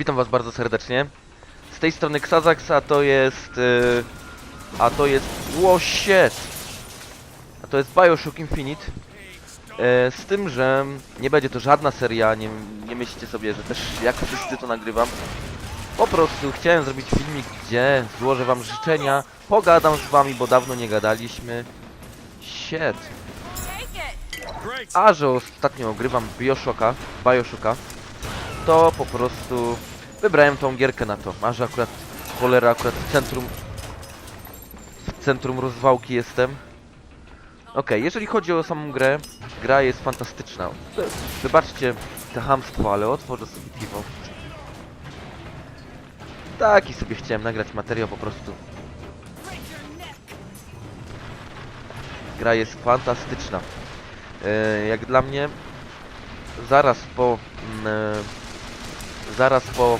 Witam was bardzo serdecznie. Z tej strony Xazax, a to jest... Yy, a to jest... Shit! A to jest Bioshock Infinite. E, z tym, że nie będzie to żadna seria, nie, nie myślcie sobie, że też jak wszyscy to nagrywam. Po prostu chciałem zrobić filmik, gdzie złożę wam życzenia, pogadam z wami, bo dawno nie gadaliśmy. Shit. A że ostatnio ogrywam Bioshocka, Bioshocka, to po prostu wybrałem tą gierkę na to. A że akurat cholera, akurat w centrum w centrum rozwałki jestem. Okej, jeżeli chodzi o samą grę, gra jest fantastyczna. Wybaczcie te hamstwo, ale otworzę sobie piwo. Taki sobie chciałem nagrać materiał po prostu. Gra jest fantastyczna. E, jak dla mnie, zaraz po... mm, e, zaraz po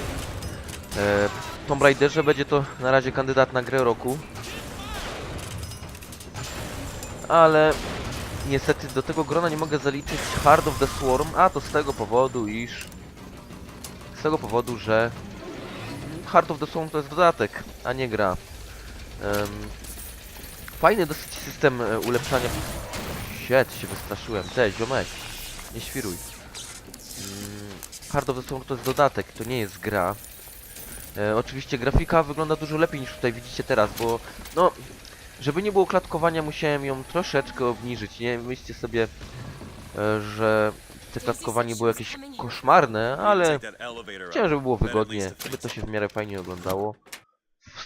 e, Tomb Raiderze będzie to na razie kandydat na grę roku. Ale niestety do tego grona nie mogę zaliczyć Hard of the Swarm, a to z tego powodu, iż... Z tego powodu, że Heart of the Swarm to jest dodatek, a nie gra. Em, fajny dosyć system e, ulepszania... Shit, się wystraszyłem. Cześć, ziomek. Nie świruj. Mm, Heart of the Swarm to jest dodatek, to nie jest gra. E, oczywiście grafika wygląda dużo lepiej niż tutaj widzicie teraz, bo no... Żeby nie było klatkowania, musiałem ją troszeczkę obniżyć. Nie myślcie sobie, e, że te klatkowanie było jakieś koszmarne, ale Chciałem, żeby było wygodnie, żeby to się w miarę fajnie oglądało.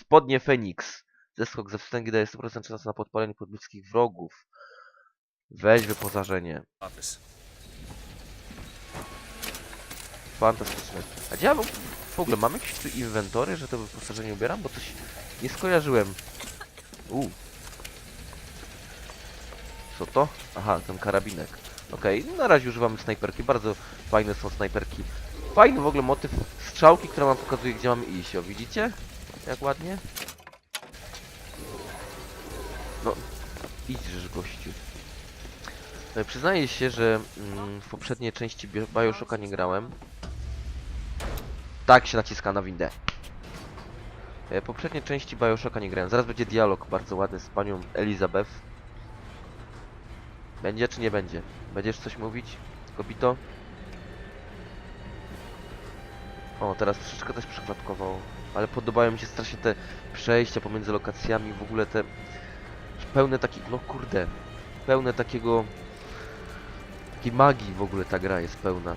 Spodnie Phoenix. Zeskok ze wstęgi daje 100% szans na podpalenie podludzkich wrogów. Weź wyposażenie. Fantastyczne. A gdzie ja w ogóle mam jakieś tu inwentory, że to wyposażenie ubieram? Bo coś nie skojarzyłem. U. Co to? Aha, ten karabinek. Okej, na razie używamy snajperki. Bardzo fajne są snajperki. Fajny w ogóle motyw strzałki, która wam pokazuje, gdzie mamy iść. O, widzicie? Jak ładnie? No, idźesz gościu. E, Przyznaję się, że mm, w poprzedniej części Bio- Bioshocka nie grałem. Tak się naciska na windę. E, poprzedniej części Bioshocka nie grałem. Zaraz będzie dialog bardzo ładny z panią Elizabeth. Będzie czy nie będzie? Będziesz coś mówić, kobito? O, teraz troszeczkę też przeklatkowało. Ale podobają mi się strasznie te przejścia pomiędzy lokacjami, w ogóle te pełne takich, no kurde, pełne takiego takiej magii w ogóle ta gra jest pełna.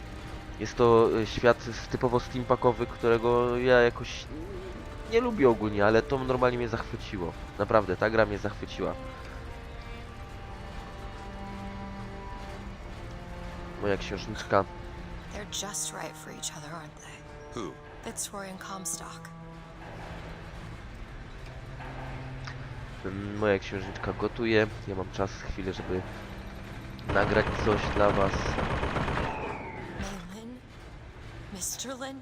Jest to e, świat typowo steampunkowy, którego ja jakoś nie lubię ogólnie, ale to normalnie mnie zachwyciło. Naprawdę, ta gra mnie zachwyciła. Moja księżniczka They're just right for each other, aren't they? Who? Fitzroy and Comstock. Moja księżniczka gotuje. Ja mam czas, chwilę, żeby nagrać coś dla was. May Lin? Mr. Lin?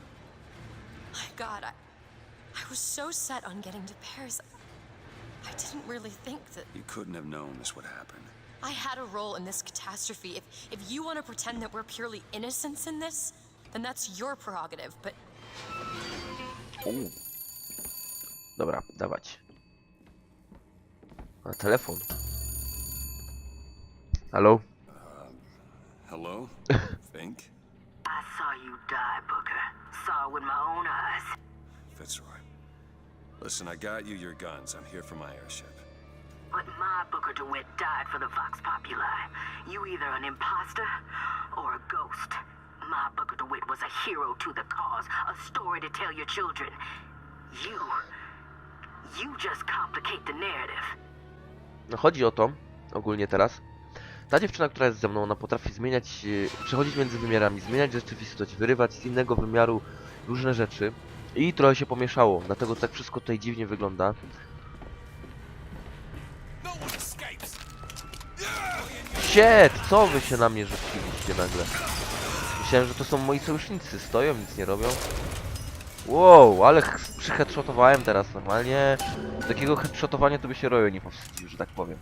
My god, I, I was so set on getting to Paris. I didn't really think that You couldn't have known this would happen. I had a role in this catastrophe. If, if you want to pretend that we're purely innocents in this, then that's your prerogative, but U. Dobra, dawać. A telefon. Halo? Hello? Fink? I saw you die, Booker. Saw it with my own eyes. Fitzroy. Listen, I got you your guns. I'm here for my airship. But my Booker DeWitt died for the Vox Populi. You either an imposter or a ghost. My Booker DeWitt was a hero to the cause, a story to tell your children. You. You just complicate the narrative. No chodzi o to, ogólnie teraz. Ta dziewczyna, która jest ze mną, ona potrafi zmieniać, e, przechodzić między wymiarami, zmieniać rzeczywistość, wyrywać z innego wymiaru różne rzeczy. I trochę się pomieszało, dlatego tak wszystko tutaj dziwnie wygląda. Shit! Co wy się na mnie rzuciliście nagle? Myślałem, że to są moi sojusznicy, stoją, nic nie robią. Wow, ale przyheadshotowałem teraz normalnie. Takiego headshotowania to by się Rojo nie powstydził, że tak powiem.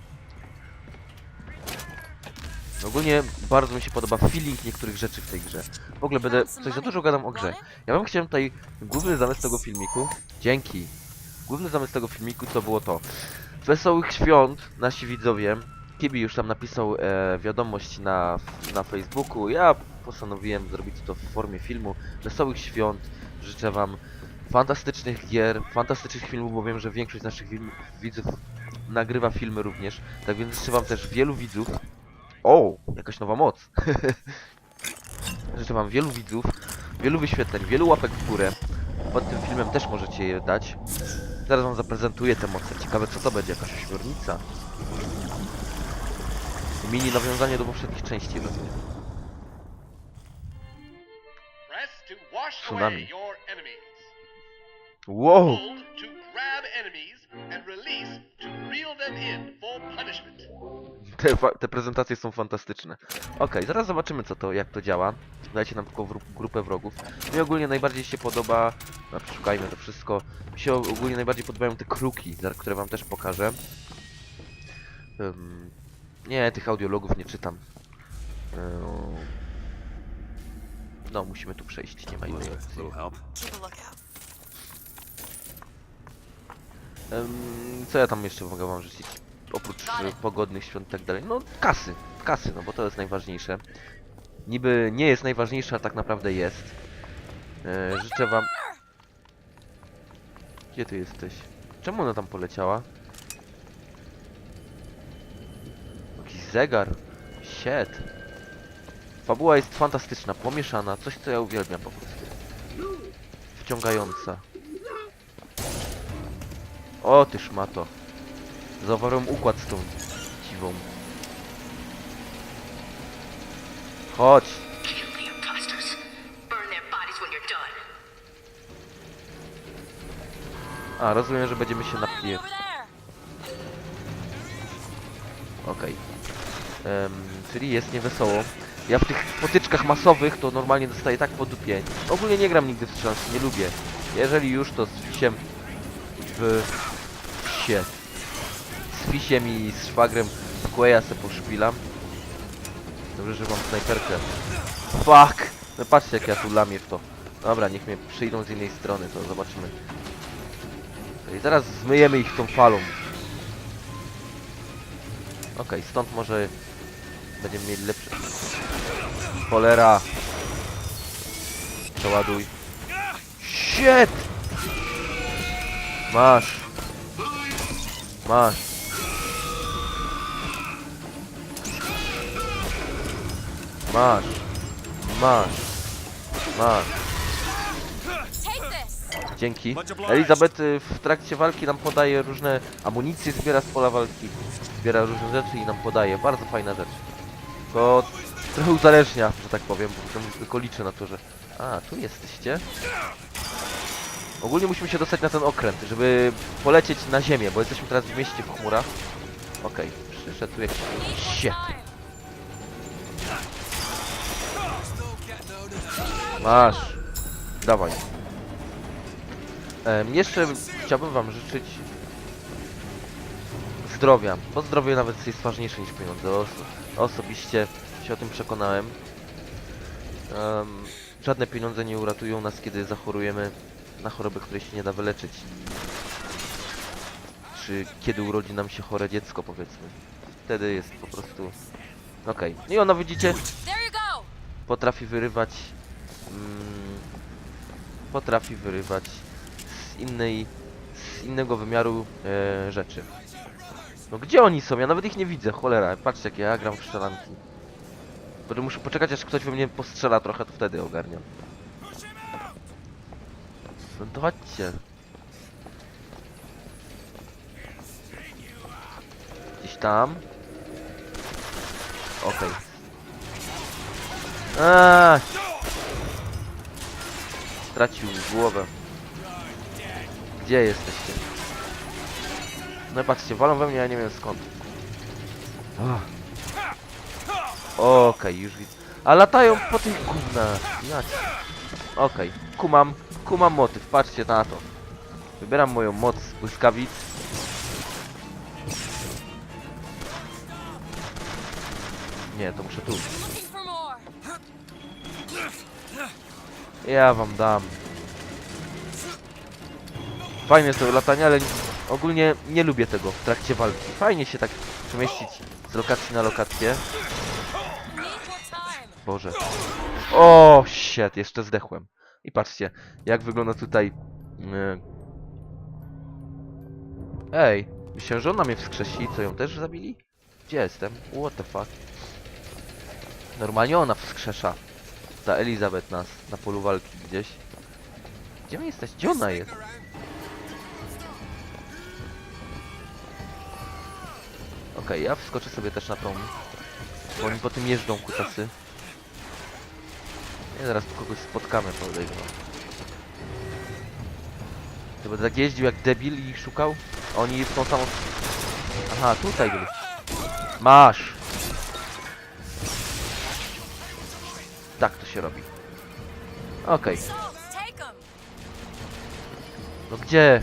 Ogólnie bardzo mi się podoba feeling niektórych rzeczy w tej grze. W ogóle będę coś za dużo gadam o grze. Ja bym chciał tutaj główny zamysł tego filmiku. Dzięki. Główny zamysł tego filmiku to było to. Wesołych świąt nasi widzowie. Kibi już tam napisał e, wiadomość na, na Facebooku. Ja postanowiłem zrobić to w formie filmu. Wesołych świąt. Życzę wam fantastycznych gier, fantastycznych filmów, bo wiem, że większość naszych widzów nagrywa filmy również. Tak więc życzę wam też wielu widzów. O, jakaś nowa moc. życzę wam wielu widzów, wielu wyświetleń, wielu łapek w górę. Pod tym filmem też możecie je dać. Zaraz wam zaprezentuję te moce. Ciekawe co to będzie, jakaś ośmiornica. Mini nawiązanie do poprzednich części rozumiem. Tsunami. Wow! Te, te prezentacje są fantastyczne. Okej, zaraz zobaczymy co to, jak to działa. Dajcie nam tylko grupę wrogów. Mi ogólnie najbardziej się podoba, no przeszukajmy to wszystko. Mi się ogólnie najbardziej podobają te kruki, które wam też pokażę. Ym, nie, tych audiologów nie czytam. Ym, no, musimy tu przejść, nie ma innej opcji. co ja tam jeszcze mogę wam rzucić? Oprócz e, pogodnych świąt i tak dalej. No kasy, kasy, no bo to jest najważniejsze. Niby nie jest najważniejsze, a tak naprawdę jest. E, życzę wam... Gdzie ty jesteś? Czemu ona tam poleciała? Jakiś zegar. Shit. Fabuła jest fantastyczna, pomieszana, coś co ja uwielbiam po prostu. Wciągająca. O, ty szmato. Zawarłem układ z tą dziwą. Chodź. A, rozumiem, że będziemy się napier... Okej. Em, czyli jest niewesoło. Ja w tych potyczkach masowych to normalnie dostaję tak po dupie. Ogólnie nie gram nigdy w strzelanki, nie lubię. Jeżeli już, to z fisiem w psie. I z szwagrem w Quaya se poszpilam. Dobrze, że mam snajperkę. Fuck! No patrzcie jak ja tu lamię w to. Dobra, niech mnie przyjdą z innej strony, to zobaczymy. I zaraz zmyjemy ich tą falą. Okej, stąd może będziemy mieli lepsze. Cholera! Przeładuj. Shit! Masz! Masz! Masz! Masz! Masz! Dzięki. Elizabeth y, w trakcie walki nam podaje różne amunicje, zbiera z pola walki. Zbiera różne rzeczy i nam podaje. Bardzo fajna rzecz. To trochę uzależnia, że tak powiem, bo potem tylko liczę na to, że... A, tu jesteście? Ogólnie musimy się dostać na ten okręt, żeby polecieć na ziemię, bo jesteśmy teraz w mieście w chmurach. Okej, przyszedł tu jakiś... Shit! Masz. Dawaj. Jeszcze chciałbym wam życzyć zdrowia, bo zdrowie nawet jest ważniejsze niż pieniądze. Oso osobiście się o tym przekonałem. Em, żadne pieniądze nie uratują nas, kiedy zachorujemy na chorobę, której się nie da wyleczyć. Czy kiedy urodzi nam się chore dziecko, powiedzmy. Wtedy jest po prostu... Okej. I ono, widzicie, potrafi wyrywać mm, potrafi wyrywać z innej z innego wymiaru e, rzeczy. No gdzie oni są? Ja nawet ich nie widzę, cholera. Patrzcie jak ja gram w strzelanki. Będę muszę poczekać aż ktoś we mnie postrzela trochę, to wtedy ogarniam. No to chodźcie. Gdzieś tam. Okej. Aaaa! Stracił głowę. Gdzie jesteście? No patrzcie, walą we mnie, ja nie wiem skąd. Okej, już widzę. A latają po tych gównach. Ja cię- Okej, kumam, kumam motyw, patrzcie na to. Wybieram moją moc błyskawic. Nie, to muszę tu. Ja wam dam. Fajne to latanie, ale ogólnie nie lubię tego w trakcie walki. Fajnie się tak przemieścić z lokacji na lokację. Boże. O, shit, jeszcze zdechłem. I patrzcie, jak wygląda tutaj... yy. Ej, myślałem, że ona mnie wskrzesi, co ją też zabili? Gdzie jestem? What the fuck? Normalnie ona wskrzesza. Ta Elizabeth nas na polu walki gdzieś. Gdzie wy jesteś? Gdzie ona jest? Okej, ja wskoczę sobie też na tą... Bo oni po tym jeżdżą kutasy. Nie, zaraz tu kogoś spotkamy, podejrzewam. To będę tak jeździł jak debil i ich szukał? Oni w tą samą... Aha, tutaj byli. Masz! Tak to się robi. Okej, no gdzie?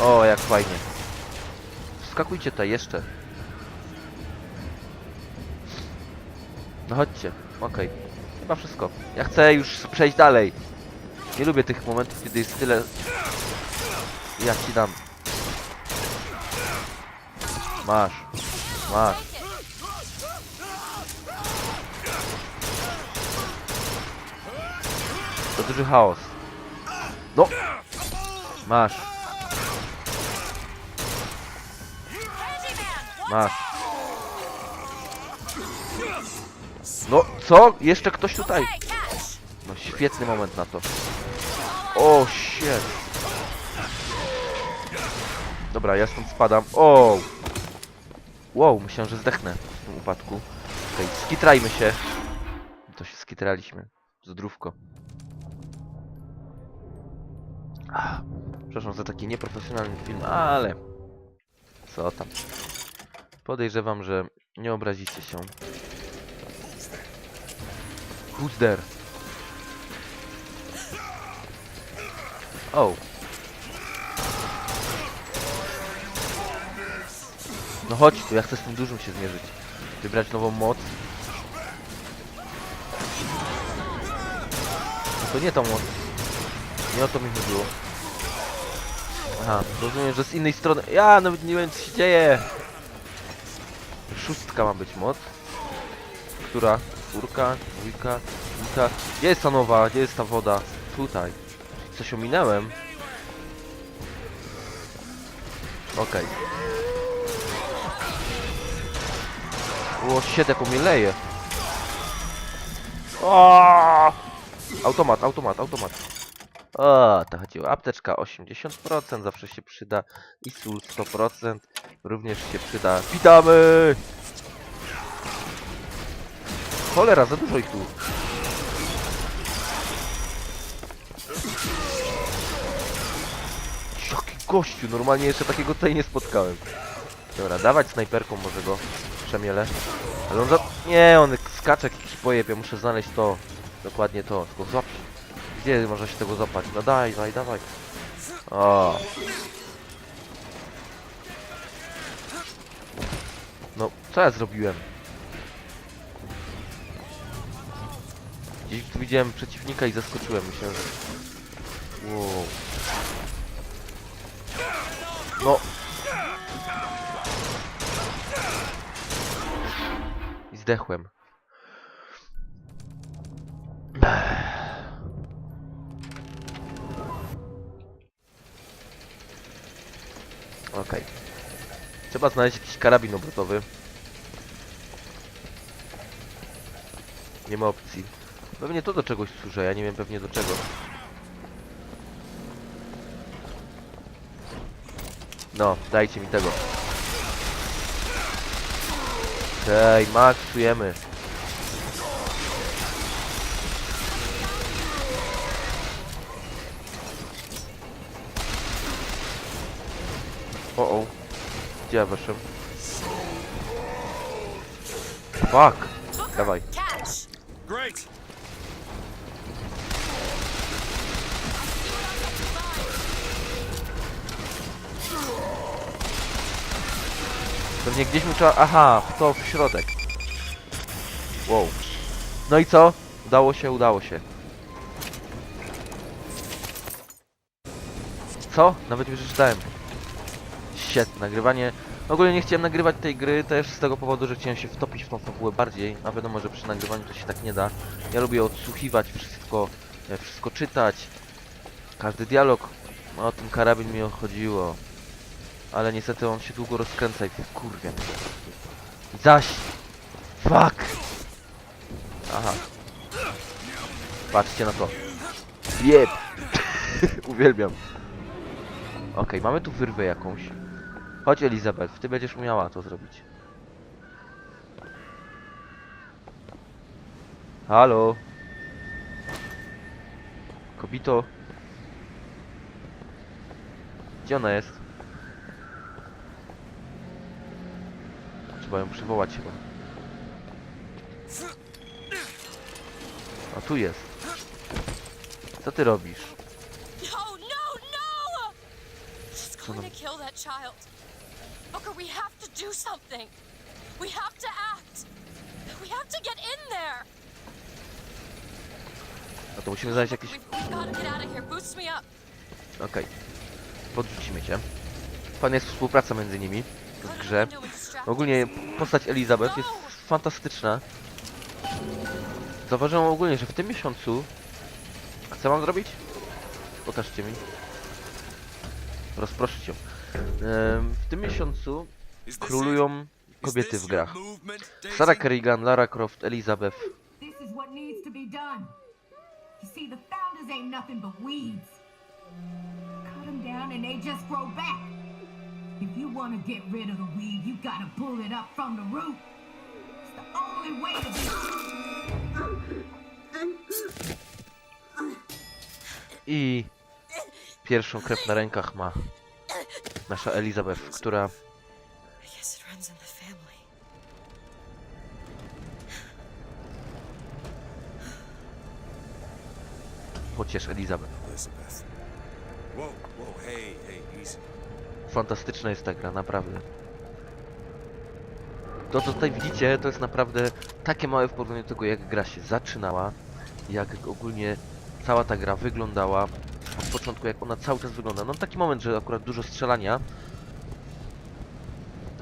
O, jak fajnie. Wskakujcie tutaj jeszcze. No chodźcie, okej. Chyba wszystko. Ja chcę już przejść dalej. Nie lubię tych momentów, kiedy jest tyle... Ja ci dam. Masz. Masz. To duży chaos. No! Masz. Masz. No, co? Jeszcze ktoś tutaj? No, świetny moment na to. O, shit. Dobra, ja stąd spadam. O! Wow, myślałem, że zdechnę w tym upadku. Okej, skitrajmy się. To się skitraliśmy. Zdrówko. Ach, Przepraszam za taki nieprofesjonalny film, ale... Co tam? Podejrzewam, że nie obrazicie się. Who's there? O. No chodź tu, ja chcę z tym dużym się zmierzyć. Wybrać nową moc. No to nie tą moc. Nie o to mi chodziło. Aha, rozumiem, że z innej strony... Ja nawet nie wiem co się dzieje. Szóstka ma być moc. Która? Czwórka, dwójka, dwójka. Gdzie jest ta nowa? Gdzie jest ta woda? Tutaj. Coś ominąłem. Okej. O, shit, jak mnie leje. O! Automat, automat, automat. O, to chodziło. Apteczka 80% zawsze się przyda. I sól 100% również się przyda. Witamy! Cholera, za dużo ich tu. Jaki gościu, normalnie jeszcze takiego tutaj nie spotkałem. Dobra, dawać snajperką może go przemielę. Ale on za... Nie, on skacze jak jakiś pojeb, ja muszę znaleźć to. Dokładnie to, tylko złap. Gdzie można się tego złapać? No daj, daj, dawaj. O. No, co ja zrobiłem? Gdzieś tu widziałem przeciwnika i zaskoczyłem, myślałem, że... Wow. No. Zdechłem. Okej. Trzeba znaleźć jakiś karabin obrotowy. Nie ma opcji. Pewnie to do czegoś służy, ja nie wiem pewnie do czego. No, dajcie mi tego. Okej, maksujemy. O, o. Gdzie ja weszłem? Fuck! Dawaj. Pewnie gdzieś mi trzeba... Aha, to w środek. Wow. No i co? Udało się, udało się. Co? Nawet już czytałem. Shit, nagrywanie... Ogólnie nie chciałem nagrywać tej gry też z tego powodu, że chciałem się wtopić w tą fabułę bardziej, a wiadomo, że przy nagrywaniu to się tak nie da. Ja lubię odsłuchiwać wszystko, e, wszystko czytać, każdy dialog. O ten karabin mi chodziło. Ale niestety on się długo rozkręca i kurwa. Zaś! Fuck! Aha. Patrzcie na to. Jeb! Uwielbiam. Okej, mamy tu wyrwę jakąś. Chodź Elizabeth, ty będziesz umiała to zrobić. Halo? Kobito? Gdzie ona jest? Trzeba ją przywołać chyba. A tu jest. Co ty robisz? No, no, no! She's going to kill that child. Booker, we have to do something. We have to act. We have to get in there. No to musimy znaleźć jakieś... Okej. Podrzucimy cię. Pan jest współpraca między nimi w grze. Ogólnie postać Elizabeth jest fantastyczna. Zauważyłem ogólnie, że w tym miesiącu... Co mam zrobić? Pokażcie mi. Rozproszę cię. Em, W tym miesiącu królują kobiety w grach. Sarah Kerrigan, Lara Croft, Elizabeth. Cut them down and they just grow back. If you want to get rid of the weed, you gotta pull it up from the root. It's the only way to do I pierwszą krew na rękach ma nasza Elizabeth, która pociesz Elizabeth. Elizabeth. Whoa, whoa, hey. Fantastyczna jest ta gra, naprawdę. To co tutaj widzicie, to jest naprawdę takie małe w porównaniu do tego jak gra się zaczynała, jak ogólnie cała ta gra wyglądała, od początku jak ona cały czas wygląda. No taki moment, że akurat dużo strzelania,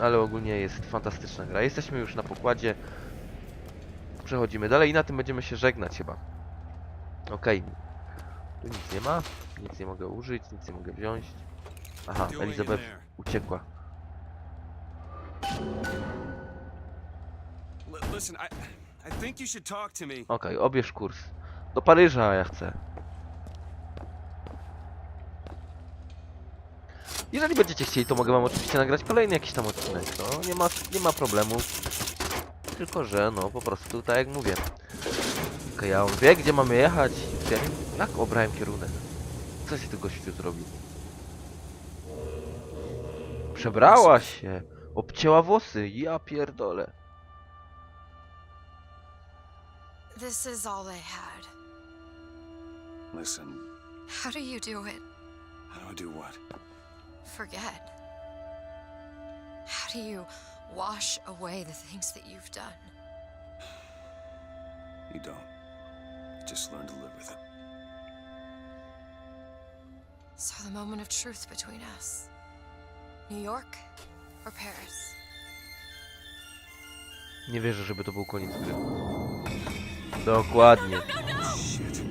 ale ogólnie jest fantastyczna gra. Jesteśmy już na pokładzie, przechodzimy dalej i na tym będziemy się żegnać chyba. Okej, tu nic nie ma, nic nie mogę użyć, nic nie mogę wziąć. Aha, Elizabeth uciekła. Okej, obierz kurs. Do Paryża ja chcę. Jeżeli będziecie chcieli, to mogę wam oczywiście nagrać kolejny jakiś tam odcinek. No, nie ma, nie ma problemu. Tylko, że no, po prostu tak jak mówię. Okej, ja on wie, gdzie mamy jechać. Jak obrałem kierunek? Co się tego gościu zrobił? Przebrała się. Obcięła włosy. Ja pierdolę. This is all I had. Listen, How do you do it? how do I do what? Forget. How do you wash away the things that you've done? You don't. You just learn to live with it. So the moment of truth between us. New York or Paris? Nie wierzę, żeby to był koniec gry. Dokładnie. Shit.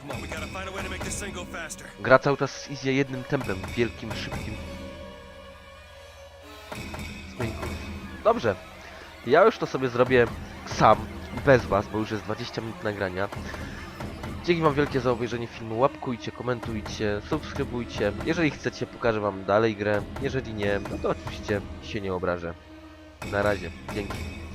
Come on, we gotta find a way to make this thing go faster. Gra cały czas idzie jednym tempem, wielkim, szybkim. Dobrze. Ja już to sobie zrobię sam, bez was, bo już jest 20 minut nagrania. Dzięki wam wielkie za obejrzenie filmu. Łapkujcie, komentujcie, subskrybujcie. Jeżeli chcecie, pokażę wam dalej grę. Jeżeli nie, no to oczywiście się nie obrażę. Na razie. Dzięki.